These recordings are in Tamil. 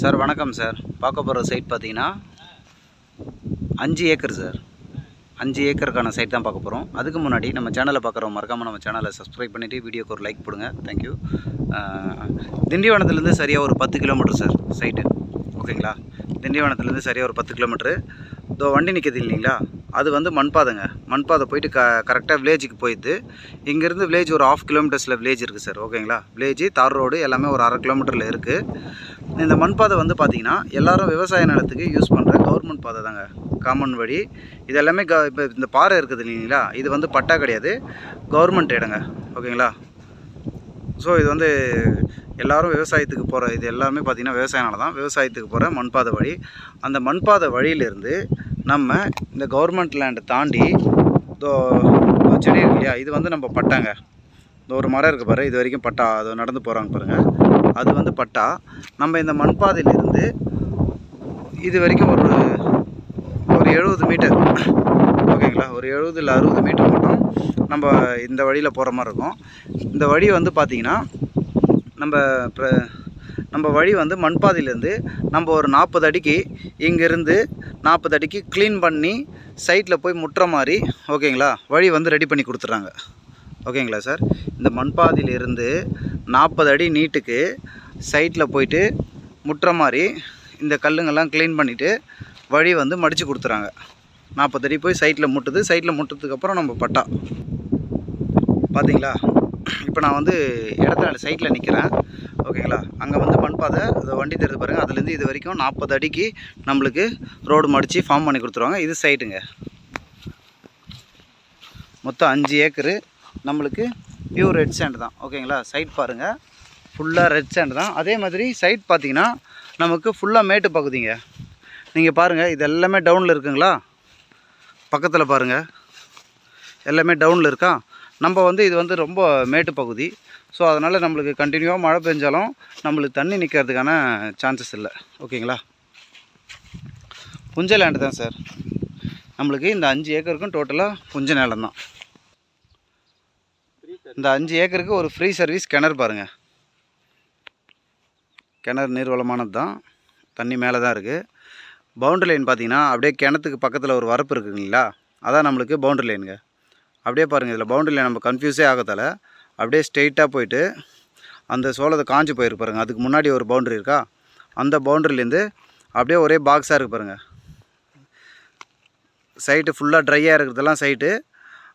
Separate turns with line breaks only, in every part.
சார் வணக்கம் சார். பார்க்க போகிற சைட் பார்த்தீங்கன்னா அஞ்சு ஏக்கர் சார். அஞ்சு ஏக்கருக்கான சைட் தான் பார்க்க போகிறோம் அதுக்கு முன்னாடி நம்ம சேனலை பார்க்குறோம் மறக்காமல் நம்ம சேனலை சப்ஸ்கிரைப் பண்ணிவிட்டு வீடியோக்கு ஒரு லைக் போடுங்க. தேங்க்யூ திண்டிவனத்துலேருந்து சரியாக ஒரு பத்து கிலோமீட்டர் சார் சைட்டு ஓகேங்களா? திண்டிவனத்துலேருந்து சரியாக ஒரு பத்து கிலோமீட்ரு இதோ வண்டி நிற்கிது இல்லைங்களா? அது வந்து மண்பாதைங்க. மண்பாதை போயிட்டு க கரெக்டாக வில்லேஜுக்கு போயிடுது இங்கேருந்து வில்லேஜ் ஒரு ஆஃப் கிலோமீட்டர்ஸில் வில்லேஜ் இருக்குது சார். ஓகேங்களா? வில்லேஜ் தார் ரோடு எல்லாமே ஒரு அரை கிலோமீட்டரில் இருக்குது இந்த மண்பாதை வந்து பார்த்திங்கன்னா எல்லாரும் விவசாய நிலத்துக்கு யூஸ் பண்ணுற கவர்மெண்ட் பாதை தாங்க காமன் வழி. இது எல்லாமே க இப்போ இந்த பாறை இருக்குது இல்லைங்களா? இது வந்து பட்டா கிடையாது. கவர்மெண்ட் இடங்க. ஓகேங்களா? ஸோ இது வந்து எல்லாரும் விவசாயத்துக்கு போகிற இது எல்லாமே பார்த்திங்கன்னா விவசாயனால தான் விவசாயத்துக்கு போகிற மண்பாதை வழி. அந்த மண்பாதை வழியிலேருந்து நம்ம இந்த கவர்மெண்ட் லேண்டை தாண்டி செடி இருக்கு இல்லையா? இது வந்து நம்ம பட்டாங்க. இந்த ஒரு மரம் இருக்குது பாரு இது வரைக்கும் பட்டா அது நடந்து போகிறாங்க பாருங்கள் அது வந்து பட்டா. நம்ம இந்த மண்பாதையிலிருந்து இது வரைக்கும் ஒரு ஒரு எழுபது மீட்டர் ஓகேங்களா? ஒரு எழுபது இல்லை அறுபது மீட்டர் மட்டும் நம்ம இந்த வழியில் போகிற மாதிரி இருக்கும். இந்த வழி வந்து பார்த்திங்கன்னா நம்ம நம்ம வழி வந்து மண்பாதையிலேருந்து நம்ம ஒரு நாற்பது அடிக்கு இங்கேருந்து நாற்பது அடிக்கு க்ளீன் பண்ணி சைட்டில் போய் முட்டுற மாதிரி ஓகேங்களா? வழி வந்து ரெடி பண்ணி கொடுத்துட்றாங்க. ஓகேங்களா சார்? இந்த மண்பாதையிலிருந்து நாற்பது அடி நீட்டுக்கு சைட்டில் போயிட்டு முட்டுற மாதிரி இந்த கல்லுங்கெல்லாம் க்ளீன் பண்ணிவிட்டு வழி வந்து மடித்து கொடுத்துறாங்க. நாற்பது அடி போய் சைட்டில் முட்டுது. சைட்டில் முட்டதுக்கப்புறம் நம்ம பட்டா. பார்த்தீங்களா இப்போ நான் வந்து இடத்துல சைட்டில் நிற்கிறேன் ஓகேங்களா? அங்கே வந்து மண்பாதை அதை வண்டி தெரிஞ்சு பாருங்கள் அதுலேருந்து இது வரைக்கும் நாற்பது அடிக்கு நம்மளுக்கு ரோடு மடித்து ஃபார்ம் பண்ணி கொடுத்துருவாங்க. இது சைட்டுங்க மொத்தம் அஞ்சு ஏக்கரு. நம்மளுக்கு பியூர் ரெட் சேண்ட் தான். ஓகேங்களா சைட் பாருங்கள் ஃபுல்லாக ரெட் சேண்ட் தான். அதே மாதிரி சைட் பார்த்தீங்கன்னா நமக்கு ஃபுல்லாக மேட்டு பகுதிங்க. நீங்கள் பாருங்கள் இது எல்லாமே டவுனில் இருக்குங்களா? பக்கத்தில் பாருங்கள் எல்லாமே டவுனில் இருக்கா? நம்ம வந்து இது வந்து ரொம்ப மேட்டு பகுதி. ஸோ அதனால் நம்மளுக்கு கண்டினியூவாக மழை பெஞ்சாலும் நம்மளுக்கு தண்ணி நிற்கிறதுக்கான சான்சஸ் இல்லை. ஓகேங்களா புஞ்ச லேண்டு தான் சார் நம்மளுக்கு இந்த அஞ்சு ஏக்கருக்கும் டோட்டலாக புஞ்ச நிலம் தான். இந்த அஞ்சு ஏக்கருக்கு ஒரு ஃப்ரீ சர்வீஸ் கிணறு பாருங்கள் கிணறு நீர்வளமானது தான் தண்ணி மேலே தான் இருக்குது பவுண்டரி லைன் பார்த்தீங்கன்னா அப்படியே கிணத்துக்கு பக்கத்தில் ஒரு வரப்பு இருக்குங்களா அதான் நம்மளுக்கு பவுண்டரி லைனுங்க அப்படியே பாருங்கள் இதில் பவுண்டரி லைன் நம்ம கன்ஃபியூஸே ஆகத்தால அப்படியே ஸ்ட்ரெயிட்டாக போயிட்டு அந்த சோளத்தை காஞ்சி போயிருக்கு பாருங்கள் அதுக்கு முன்னாடி ஒரு பவுண்டரி இருக்கா? அந்த பவுண்டரிலேருந்து அப்படியே ஒரே பாக்ஸாக இருக்குது பாருங்கள் சைட்டு ஃபுல்லாக ட்ரையாக இருக்கிறதெல்லாம் சைட்டு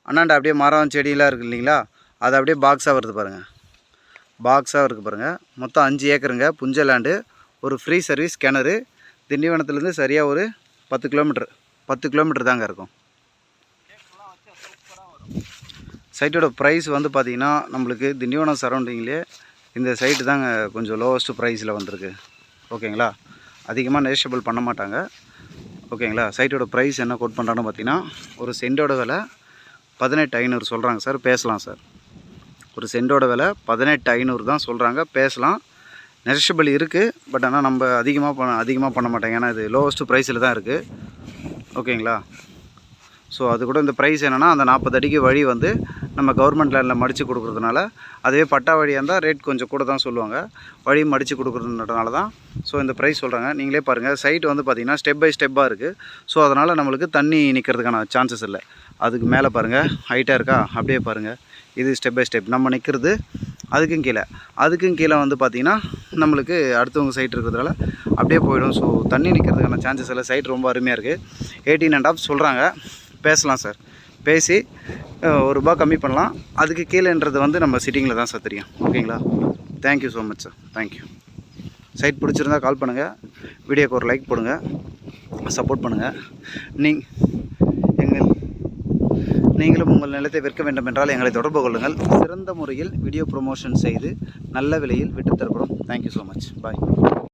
அண்ணாண்ட அப்படியே மரம் செடியெலாம் இருக்குது இல்லைங்களா? அது அப்படியே பாக்ஸாக வருது பாருங்கள் பாக்ஸாக இருக்குது பாருங்கள் மொத்தம் அஞ்சு ஏக்கருங்க. புஞ்ச லேண்டு ஒரு ஃப்ரீ சர்வீஸ் கிணறு திண்டிவனத்துலேருந்து சரியாக ஒரு பத்து கிலோமீட்டர் பத்து கிலோமீட்டர் தாங்க இருக்கும். சைட்டோட ப்ரைஸ் வந்து பார்த்திங்கன்னா நம்மளுக்கு திண்டிவனம் சரௌண்டிங்லேயே இந்த சைட்டு தாங்க கொஞ்சம் லோவஸ்ட்டு ப்ரைஸில் வந்திருக்கு. ஓகேங்களா? அதிகமாக நேஷபிள் பண்ண மாட்டாங்க. ஓகேங்களா? சைட்டோட ப்ரைஸ் என்ன கோட் பண்ணுறான்னு பார்த்தீங்கன்னா ஒரு சென்டோட விலை பதினெட்டு ஐநூறு சொல்கிறாங்க சார். பேசலாம் சார். ஒரு சென்டோட விலை பதினெட்டு ஐநூறு தான் சொல்கிறாங்க பேசலாம். நெரிஷபிள் இருக்குது பட் ஆனால் நம்ம அதிகமாக பண்ண அதிகமாக பண்ண மாட்டாங்க ஏன்னா இது லோவஸ்ட்டு ப்ரைஸில் தான் இருக்குது ஓகேங்களா? ஸோ அது கூட இந்த ப்ரைஸ் என்னென்னா அந்த நாற்பது அடிக்கு வழி வந்து நம்ம கவர்மெண்ட் லேண்டில் மடித்து கொடுக்குறதுனால அதுவே பட்டா வழியாக இருந்தால் ரேட் கொஞ்சம் கூட தான் சொல்லுவாங்க. வழி மடித்து கொடுக்குறதுனால தான். ஸோ இந்த ப்ரைஸ் சொல்கிறாங்க நீங்களே பாருங்கள் சைட் வந்து பார்த்திங்கன்னா ஸ்டெப் பை ஸ்டெப்பாக இருக்குது ஸோ அதனால் நம்மளுக்கு தண்ணி நிற்கிறதுக்கான சான்சஸ் இல்லை. அதுக்கு மேலே பாருங்கள் ஹைட்டாக இருக்கா? அப்படியே பாருங்கள் இது ஸ்டெப் பை ஸ்டெப் நம்ம நிற்கிறது அதுக்கும் கீழே. அதுக்கும் கீழே வந்து பார்த்திங்கன்னா நம்மளுக்கு அடுத்தவங்க சைட் இருக்கிறதுனால அப்படியே போயிடும். ஸோ தண்ணி நிற்கிறதுக்கான சான்சஸ் இல்லை சைட் ரொம்ப அருமையாக இருக்குது எயிட்டீன் அண்ட் ஆஃப் சொல்கிறாங்க பேசலாம் சார் பேசி ஒரு ரூபா கம்மி பண்ணலாம். அதுக்கு கீழேன்றது வந்து நம்ம சிட்டிங்கில் தான் சார் தெரியும். ஓகேங்களா thank you so much sir thank you site பிடிச்சிருந்தா கால் பண்ணுங்கள் வீடியோக்கு ஒரு லைக் போடுங்க. சப்போர்ட் பண்ணுங்கள் நீங் நீங்களும் உங்கள் நிலத்தை விற்க வேண்டும் என்றால் எங்களை தொடர்பு கொள்ளுங்கள். சிறந்த முறையில் வீடியோ ப்ரொமோஷன் செய்து நல்ல விலையில் விட்டு தரப்படும் தேங்க்யூ ஸோ மச் பாய்